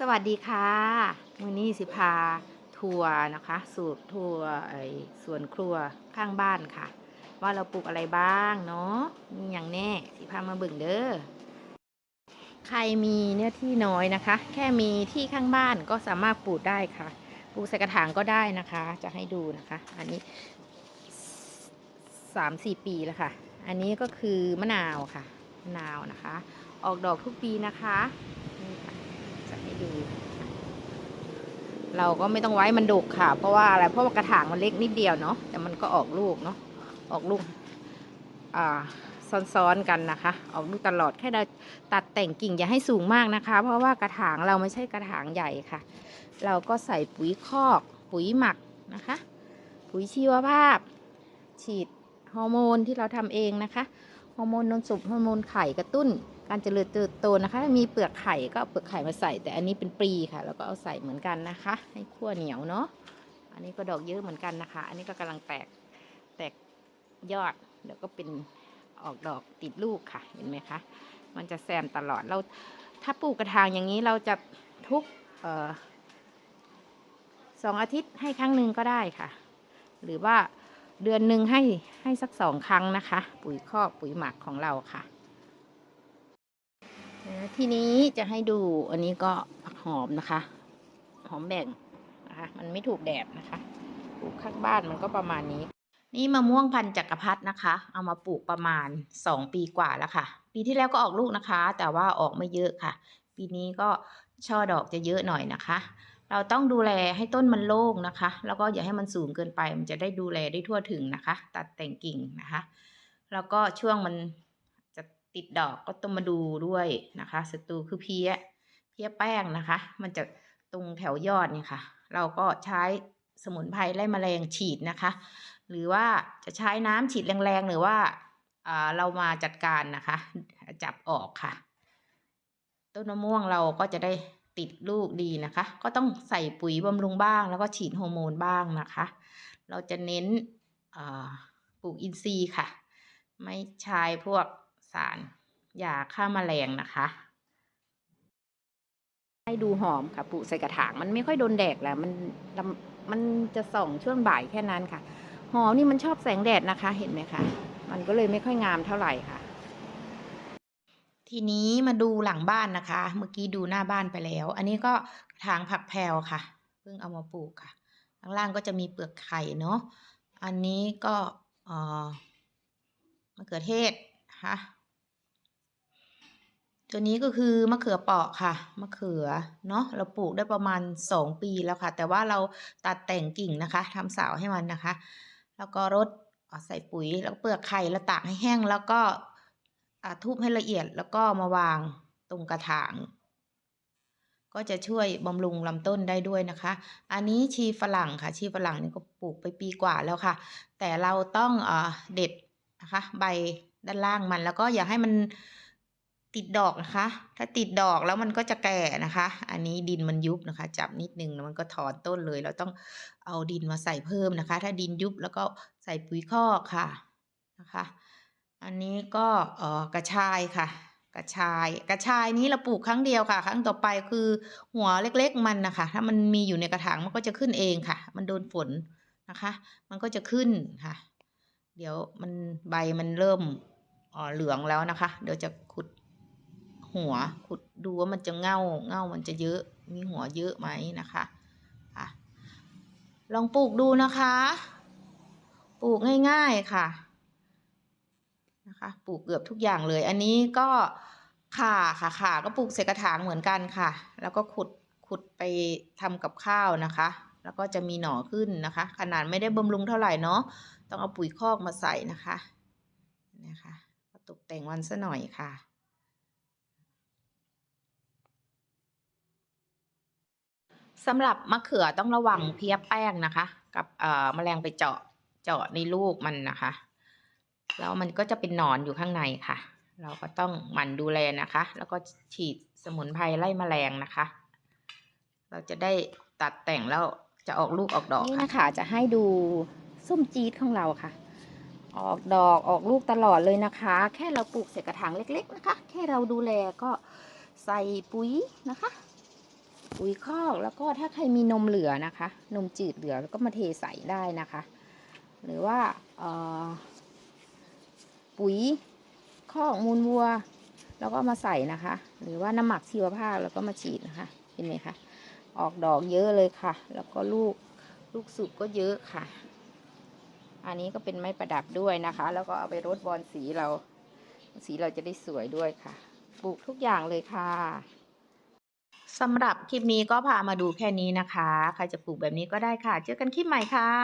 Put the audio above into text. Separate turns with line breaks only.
สวัสดีค่ะมือนี้สิพาทัวร์นะคะ สูตรทัวร์ไอ้สวนครัวข้างบ้านค่ะ ว่าเราปลูกอะไรบ้างเนาะมีอย่างแน่สิพามาเบิ่งเด้อใครมีเนื้อที่น้อยนะคะ แค่มีที่ข้างบ้านก็สามารถปลูกได้ค่ะปลูกใส่กระถางก็ได้นะคะ จะให้ดูนะคะ อันนี้สามสี่ปีแล้วค่ะ อันนี้ก็คือมะนาวค่ะมะนาวนะคะ ออกดอกทุกปีนะคะนี่ค่ะจะ ให้ดู เราก็ไม่ต้องไว้มันดกค่ะ เพราะว่าอะไรเพราะว่ากระถางมันเล็กนิดเดียวเนาะแต่มันก็ออกลูกเนาะออกลูก อ่าซ้อนๆกันนะคะ ออกลูกตลอดแค่เราตัดแต่งกิ่งอย่าให้สูงมากนะคะ เพราะว่ากระถางเราไม่ใช่กระถางใหญ่ค่ะ เราก็ใส่ปุ๋ยคอก ปุ๋ยหมักนะคะ ปุ๋ยชีวภาพ ฉีดฮอร์โมนที่เราทำเองนะคะฮอร์โมนนมสมฮอร์โมนไข่กระตุ้น การเจริญเติบโตนะคะ มีเปลือกไข่ก็เอาเปลือกไข่มาใส่ แต่อันนี้เป็นปลีค่ะ แล้วก็เอาใส่เหมือนกันนะคะ ให้ขั้วเหนียวเนาะ อันนี้ก็ดอกเยอะเหมือนกันนะคะ อันนี้ก็กำลังแตกแตกยอดเดี๋ยวก็เป็นออกดอกติดลูกค่ะ เห็นไหมคะ มันจะแซมตลอด เราถ้าปลูกกระถางอย่างนี้เราจะทุกออสองอาทิตย์ให้ครั้งหนึ่งก็ได้ค่ะ หรือว่าเดือนหนึ่งให้ให้สักสองครั้งนะคะ ปุ๋ยคอกปุ๋ยหมักของเราค่ะ ทีนี้จะให้ดูอันนี้ก็ผักหอมนะคะ หอมแบ่งนะคะมันไม่ถูกแดดนะคะปลูกข้างบ้านมันก็ประมาณนี้ นี่มะม่วงพันจักรพรรดินะคะ เอามาปลูกประมาณสองปีกว่าแล้วค่ะ ปีที่แล้วก็ออกลูกนะคะ แต่ว่าออกไม่เยอะค่ะ ปีนี้ก็ช่อดอกจะเยอะหน่อยนะคะ เราต้องดูแลให้ต้นมันโล่งนะคะ แล้วก็อย่าให้มันสูงเกินไป มันจะได้ดูแลได้ทั่วถึงนะคะ ตัดแต่งกิ่งนะคะ แล้วก็ช่วงมัน ติดดอกก็ต้องมาดูด้วยนะคะศัตรูคือเพี้ยเพี้ยแป้งนะคะ มันจะตรงแถวยอดเนี่ยค่ะ เราก็ใช้สมุนไพรไล่แมลงฉีดนะคะ หรือว่าจะใช้น้ำฉีดแรงๆ หรือว่าอ่าเรามาจัดการนะคะ จับออกค่ะ ต้นมะม่วงเราก็จะได้ติดลูกดีนะคะ ก็ต้องใส่ปุ๋ยบำรุงบ้าง แล้วก็ฉีดฮอร์โมนบ้างนะคะ เราจะเน้นปลูกอินทรีย์ค่ะ ไม่ใช้พวก สารยาฆ่าแมลงนะคะให้ดูหอมค่ะปลูกใส่กระถางมันไม่ค่อยโดนแดดแหละมันมันจะส่องช่วงบ่ายแค่นั้นค่ะ หอมนี่มันชอบแสงแดดนะคะเห็นไหมคะมันก็เลยไม่ค่อยงามเท่าไหร่ค่ะ ทีนี้มาดูหลังบ้านนะคะ เมื่อกี้ดูหน้าบ้านไปแล้ว อันนี้ก็กระถางผักแพรวค่ะเพิ่งเอามาปลูกค่ะข้างล่างก็จะมีเปลือกไข่เนาะอันนี้ก็เออมะเขือเทศนะคะ ตัวนี้ก็คือมะเขือเปราะค่ะ มะเขือเนาะเราปลูกได้ประมาณสองปีแล้วค่ะ แต่ว่าเราตัดแต่งกิ่งนะคะทำเสาให้มันนะคะ แล้วก็รดใส่ปุ๋ยแล้วเปลือกไข่แล้วตากให้แห้ง แล้วก็ทุบให้ละเอียดแล้วก็มาวางตรงกระถางก็จะช่วยบำรุงลำต้นได้ด้วยนะคะ อันนี้ชีฝรั่งค่ะ ชีฝรั่งนี่ก็ปลูกไปปีกว่าแล้วค่ะ แต่เราต้องเอเด็ดนะคะ ใบด้านล่างมันแล้วก็อย่าให้มัน ติดดอกนะคะ ถ้าติดดอกแล้วมันก็จะแก่นะคะ อันนี้ดินมันยุบนะคะ จับนิดนึงแล้วมันก็ถอนต้นเลย เราต้องเอาดินมาใส่เพิ่มนะคะ ถ้าดินยุบแล้วก็ใส่ปุ๋ยคอกค่ะนะคะ อันนี้ก็เออกระชายค่ะ กระชาย กระชายนี้เราปลูกครั้งเดียวค่ะ ครั้งต่อไปคือหัวเล็กๆมันนะคะ ถ้ามันมีอยู่ในกระถางมันก็จะขึ้นเองค่ะ มันโดนฝนนะคะ มันก็จะขึ้นค่ะ เดี๋ยวมันใบมันเริ่มอ่อเหลืองแล้วนะคะ เดี๋ยวจะขุด หัวขุดดูว่ามันจะเง่าเง่ามันจะเยอะ มีหัวเยอะไหมนะคะค่ะลองปลูกดูนะคะ ปลูกง่าย ๆค่ะนะคะปลูกเกือบทุกอย่างเลย อันนี้ก็ข่าค่ะข่าก็ปลูกใส่กระถางเหมือนกันค่ะ แล้วก็ขุดขุดไปทำกับข้าวนะคะ แล้วก็จะมีหน่อขึ้นนะคะ ขนาดไม่ได้บำรุงเท่าไหร่เนาะต้องเอาปุ๋ยคอกมาใส่นะคะนะคะตกแต่งวันซะหน่อยค่ะ สำหรับมะเขือต้องระวังเพี้ยแป้งนะคะ กับเอ่อแมลงไปเจาะเจาะในลูกมันนะคะ แล้วมันก็จะเป็นหนอนอยู่ข้างในค่ะ เราก็ต้องหมั่นดูแลนะคะ แล้วก็ฉีดสมุนไพรไล่แมลงนะคะ เราจะได้ตัดแต่งแล้วจะออกลูกออกดอกนี่นะคะจะให้ดูส้มจี๊ดของเราค่ะ ออกดอกออกลูกตลอดเลยนะคะ แค่เราปลูกใส่กระถางเล็ก ๆ นะคะ แค่เราดูแลก็ใส่ปุ๋ยนะคะ ปุ๋ยคอกแล้วก็ถ้าใครมีนมเหลือนะคะ นมจืดเหลือแล้วก็มาเทใส่ได้นะคะ หรือว่าปุ๋ยคอกมูลวัว แล้วก็มาใส่นะคะ หรือว่าน้ำหมักชีวภาพแล้วก็มาฉีดนะคะเห็นไหมคะออกดอกเยอะเลยค่ะ แล้วก็ลูกลูกสุกก็เยอะค่ะ อันนี้ก็เป็นไม้ประดับด้วยนะคะ แล้วก็เอาไปรดบอลสีเรา สีเราจะได้สวยด้วยค่ะ ปลูกทุกอย่างเลยค่ะ สำหรับคลิปนี้ก็พามาดูแค่นี้นะคะ ใครจะปลูกแบบนี้ก็ได้ค่ะ เจอกันคลิปใหม่ค่ะ